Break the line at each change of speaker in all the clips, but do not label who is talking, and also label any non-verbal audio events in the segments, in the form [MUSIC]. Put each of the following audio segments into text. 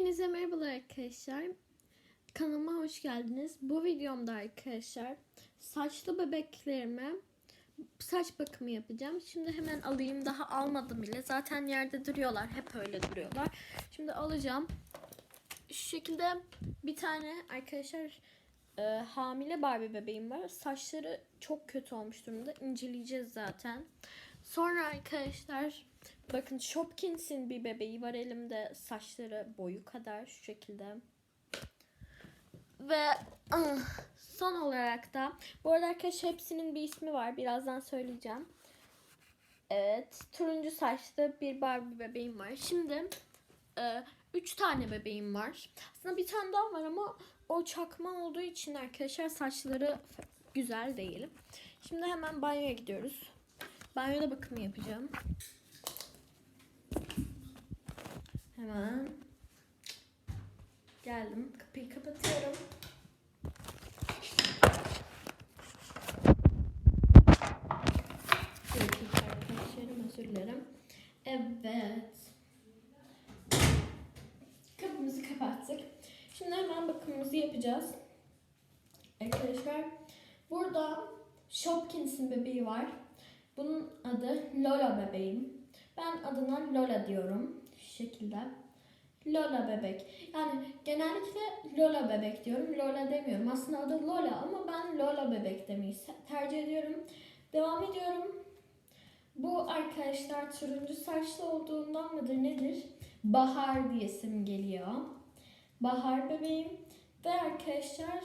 Hepinize merhabalar arkadaşlar. Kanalıma hoş geldiniz. Bu videomda arkadaşlar saçlı bebeklerime saç bakımı yapacağım. Şimdi hemen alayım. Daha almadım bile. Zaten yerde duruyorlar. Hep öyle duruyorlar. Şimdi alacağım. Şu şekilde bir tane arkadaşlar e, hamile Barbie bebeğim var. Saçları çok kötü olmuş durumda. İnceleyeceğiz zaten. Sonra arkadaşlar bakın Shopkins'in bir bebeği var elimde. Saçları boyu kadar şu şekilde. Ve ah, son olarak da bu arada arkadaşlar hepsinin bir ismi var. Birazdan söyleyeceğim. Evet. Turuncu saçlı bir Barbie bebeğim var. Şimdi e, üç tane bebeğim var. Aslında bir tane daha var ama o çakma olduğu için arkadaşlar saçları güzel değil. Şimdi hemen banyoya gidiyoruz. Banyoda bakımı yapacağım. Hemen geldim. Kapıyı kapatıyorum. Özür dilerim. Evet. Kapımızı kapattık. Şimdi hemen bakımımızı yapacağız. Arkadaşlar burada Shopkins'in bebeği var. Adı Lola bebeğim. Ben adına Lola diyorum. Şu şekilde. Lola bebek. Yani genellikle Lola bebek diyorum. Lola demiyorum. Aslında adı Lola ama ben Lola bebek demeyi tercih ediyorum. Devam ediyorum. Bu arkadaşlar turuncu saçlı olduğundan mıdır nedir? Bahar diyesim geliyor. Bahar bebeğim. Ve arkadaşlar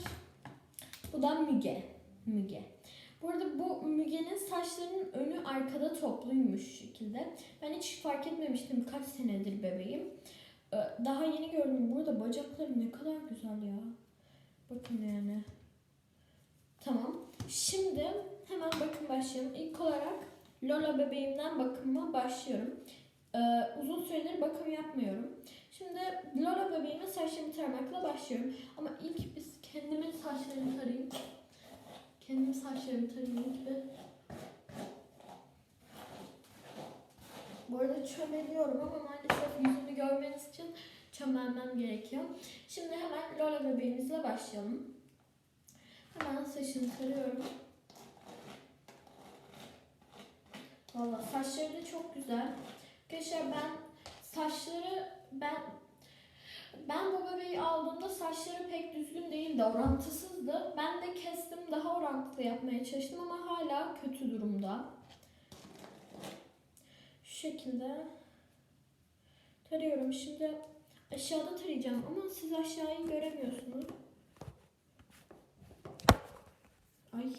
bu da Müge. Müge. Burada bu Müge'nin saçlarının önü arkada topluymuş şekilde. Ben hiç fark etmemiştim kaç senedir bebeğim. Ee, Daha yeni gördüm. Burada bacakları ne kadar güzel ya. Bakın yani. Tamam. Şimdi hemen bakım başlayalım. İlk olarak Lola bebeğimden bakıma başlıyorum. Ee, uzun süredir bakım yapmıyorum. Şimdi Lola bebeğime saçlarımı taramakla başlıyorum. Ama ilk biz kendimin saçlarını tarayayım. Kendim saçlarımı ilk bir. Bu arada çömeliyorum ama maalesef yüzümü görmeniz için çömelmem gerekiyor. Şimdi hemen Lola bebeğimizle başlayalım. Hemen saçını tarıyorum. Valla saçları da çok güzel. Arkadaşlar ben saçları ben ben bu bebeği aldığımda saçları pek düzgün değildi, orantısızdı. Ben de kestim, daha orantılı yapmaya çalıştım ama hala kötü durumda. Şu şekilde tarıyorum. Şimdi aşağıda tarayacağım ama siz aşağıyı göremiyorsunuz. Ay.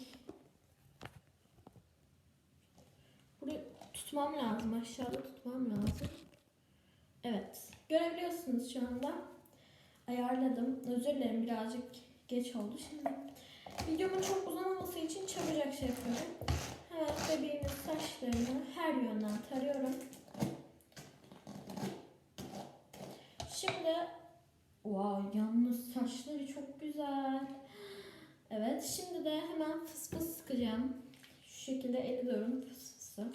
Burayı tutmam lazım. Aşağıda tutmam lazım. Evet. Görebiliyorsunuz şu anda. Ayarladım. Özür dilerim birazcık geç oldu. Şimdi videomun çok uzamaması için çabucak şey yapıyorum. Hemen bebeğimin saçlarını her yönden tarıyorum. Şimdi wow yalnız saçları çok güzel. Evet şimdi de hemen fıs fıs sıkacağım. Şu şekilde eliyorum fıs fısı.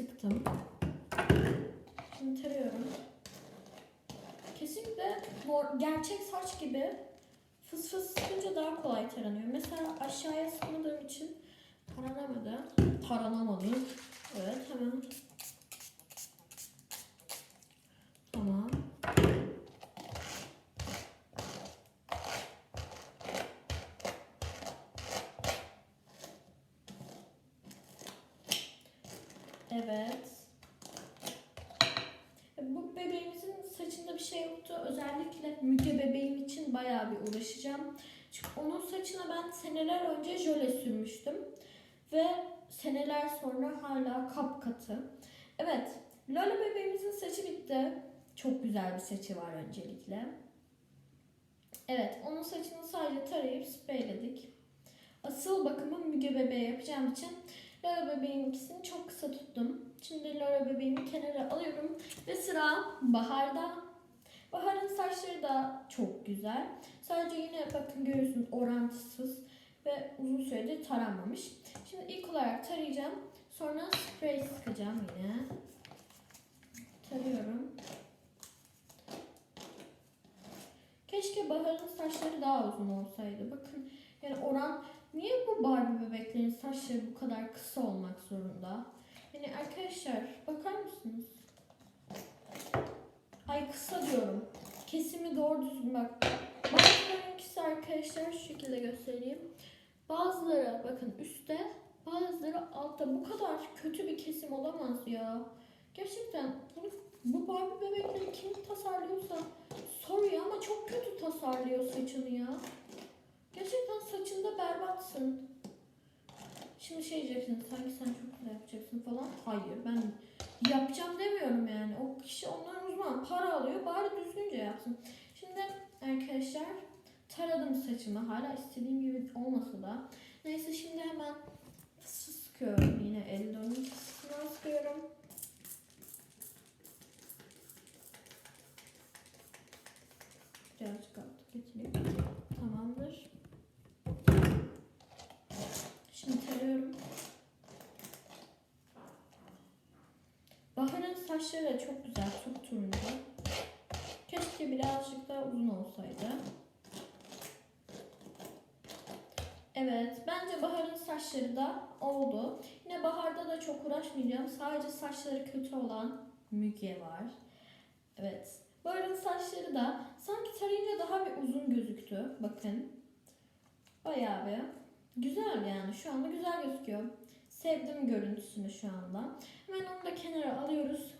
Sıktım. Şimdi tarıyorum. Kesinlikle gerçek saç gibi fıs fıs sıkınca daha kolay taranıyor. Mesela aşağıya sıkmadığım için taranamadı. Taranamadı. Evet hemen. Tamam. Evet. Bu bebeğimizin saçında bir şey yoktu. Özellikle Müge bebeğim için bayağı bir uğraşacağım. Çünkü onun saçına ben seneler önce jöle sürmüştüm. Ve seneler sonra hala kapkatı. Evet, Lola bebeğimizin saçı bitti. Çok güzel bir saçı var öncelikle. Evet, onun saçını sadece tarayıp spreyledik. Asıl bakımı Müge bebeğe yapacağım için Lola bebeğin ikisini çok kısa tuttum. Şimdi Lola bebeğimi kenara alıyorum ve sıra Bahar'da. Bahar'ın saçları da çok güzel. Sadece yine bakın görüyorsunuz orantısız. ve uzun süredir taranmamış. Şimdi ilk olarak tarayacağım. Sonra sprey sıkacağım yine. Tarıyorum. Keşke Bahar'ın saçları daha uzun olsaydı. Bakın yani oran niye bu Barbie bebeklerin saçları bu kadar kısa olmak zorunda? Yani arkadaşlar bakar mısınız? Ay kısa diyorum. Kesimi doğru düzgün bak. Bazılarınkisi arkadaşlar şu şekilde göstereyim. Bazıları bakın üstte bazıları altta. Bu kadar kötü bir kesim olamaz ya. Gerçekten bunu, bu Barbie bebekleri kim tasarlıyorsa sorry ama çok kötü tasarlıyor saçını ya. Saçında berbatsın. Şimdi şey diyeceksin sanki sen çok güzel yapacaksın falan. Hayır ben yapacağım demiyorum yani. O kişi ondan uzman para alıyor bari düzgünce yapsın. Şimdi arkadaşlar taradım saçımı. Hala istediğim gibi olmasa da. Neyse şimdi hemen fısı sıkıyorum. Yine Eldon'un fısısına sıkıyorum. Birazcık altı getireyim. Tamamdır. Şimdi tarıyorum. Saçları da çok güzel, turuncu. Keşke birazcık daha uzun olsaydı. Evet, bence Bahar'ın saçları da oldu. Yine Bahar'da da çok uğraşmayacağım. Sadece saçları kötü olan Müge var. Evet. Bahar'ın saçları da sanki tarayınca daha bir uzun gözüktü. Bakın. Bayağı bir. Güzel yani. Şu anda güzel gözüküyor. Sevdim görüntüsünü şu anda. Hemen onu da kenara alıyoruz.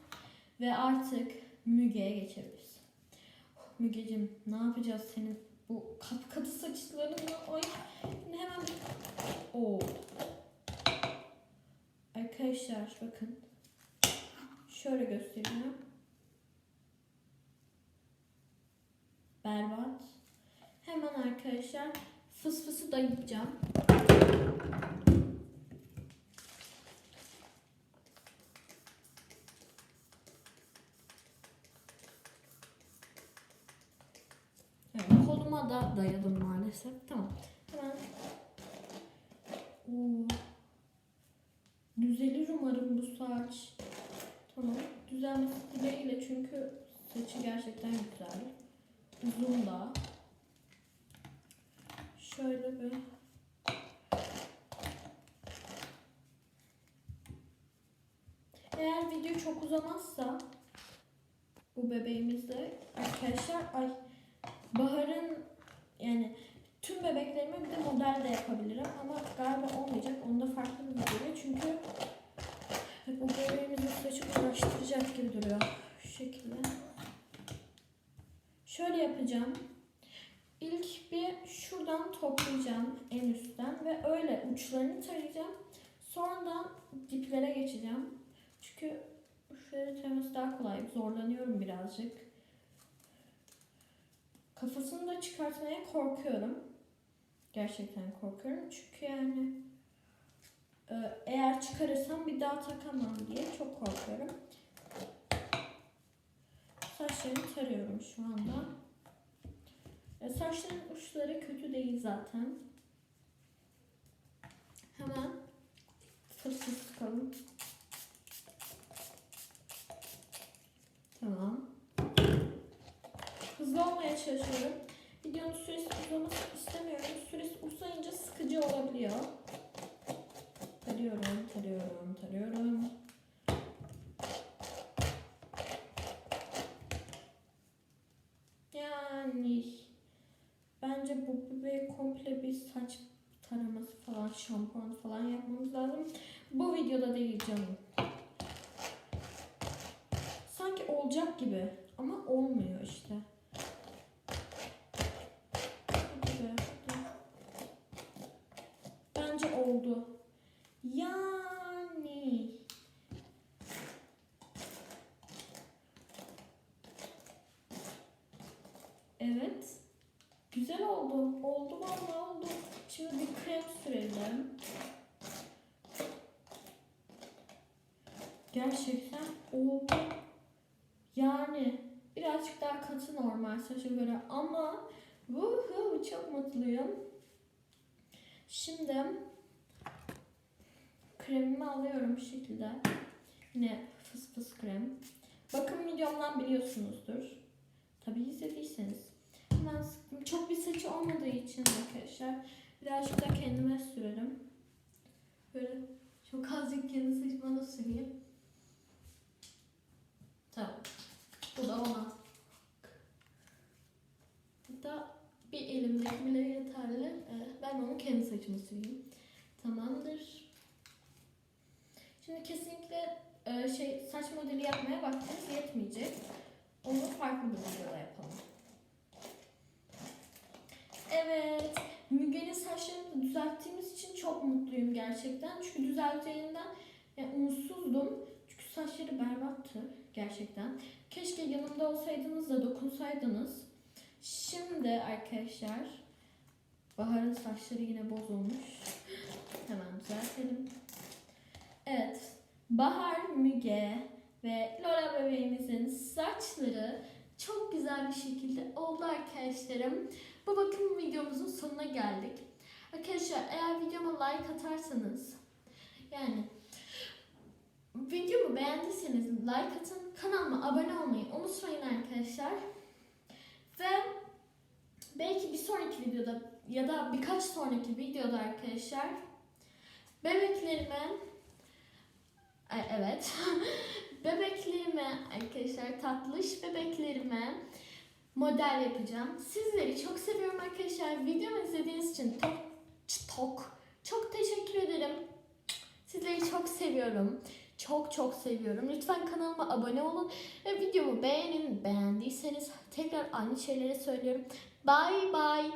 Ve artık Müge'ye geçebiliriz. Mügeciğim ne yapacağız senin bu kapkatı saçlarınla? Ay hemen. Oo. Arkadaşlar bakın. Şöyle göstereyim. Berbat. Hemen arkadaşlar fıs fısı dayayacağım. Saç. Tamam. Düzelmesi dileğiyle çünkü saçı gerçekten güzel. Uzun da. Şöyle bir Eğer video çok uzamazsa bu bebeğimizle arkadaşlar ay Bahar'ın yani tüm bebeklerime bir de model de yapabilirim ama galiba olmayacak. Onu da farklı bir video çünkü bu bebeğimizi saçı uğraştıracak gibi duruyor. Şu şekilde. Şöyle yapacağım. İlk bir şuradan toplayacağım en üstten ve öyle uçlarını tarayacağım. Sonradan diplere geçeceğim. Çünkü uçları taraması daha kolay. Zorlanıyorum birazcık. Kafasını da çıkartmaya korkuyorum. Gerçekten korkuyorum. Çünkü yani eğer çıkarırsam bir daha takamam diye çok korkuyorum. Saçlarını tarıyorum şu anda. E, saçların uçları kötü değil zaten. Hemen fırsız sıkalım. Tamam. Hızlı olmaya çalışıyorum. Videonun süresi uzamasını istemiyorum. Süresi uzayınca sıkıcı olabiliyor. Tarıyorum, tarıyorum, tarıyorum. Yani bence bu bebeğe komple bir saç taraması falan, şampuan falan yapmamız lazım. Bu videoda değil canım. Sanki olacak gibi ama olmuyor işte. Bence oldu. Yani Evet. Güzel oldu. Oldu vallahi oldu. Şimdi bir krem sürelim. Gerçekten oldu. Yani birazcık daha katı normal saça göre ama vuhu çok mutluyum. Şimdi kremimi alıyorum bu şekilde. Yine fıs fıs krem. Bakım videomdan biliyorsunuzdur. Tabii izlediyseniz. Hemen sıktım. Çok bir saçı olmadığı için arkadaşlar birazcık da kendime sürerim. Böyle çok azıcık kendi saçıma da süreyim. Tamam. Bu da ona. Hatta bir elimdeki bile yeterli. Ee, Ben onu kendi saçıma süreyim. Tamamdır. Şimdi kesinlikle e, şey saç modeli yapmaya vaktimiz yetmeyecek. Onu farklı bir videoda yapalım. Evet. Müge'nin saçlarını düzelttiğimiz için çok mutluyum gerçekten. Çünkü düzelttiğinden yani umutsuzdum. Çünkü saçları berbattı gerçekten. Keşke yanımda olsaydınız da dokunsaydınız. Şimdi arkadaşlar Bahar'ın saçları yine bozulmuş. Hemen düzeltelim. Evet. Bahar, Müge ve Lola bebeğimizin saçları çok güzel bir şekilde oldu arkadaşlarım. Bu bakım videomuzun sonuna geldik. Arkadaşlar eğer videoma like atarsanız yani videomu beğendiyseniz like atın. Kanalıma abone olmayı unutmayın arkadaşlar. Ve belki bir sonraki videoda ya da birkaç sonraki videoda arkadaşlar bebeklerime evet [LAUGHS] bebeklerime arkadaşlar tatlış bebeklerime model yapacağım. Sizleri çok seviyorum arkadaşlar. Videomu izlediğiniz için çok çok çok teşekkür ederim. Sizleri çok seviyorum. Çok çok seviyorum. Lütfen kanalıma abone olun ve videomu beğenin. Beğendiyseniz tekrar aynı şeyleri söylüyorum. Bye bye.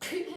[LAUGHS]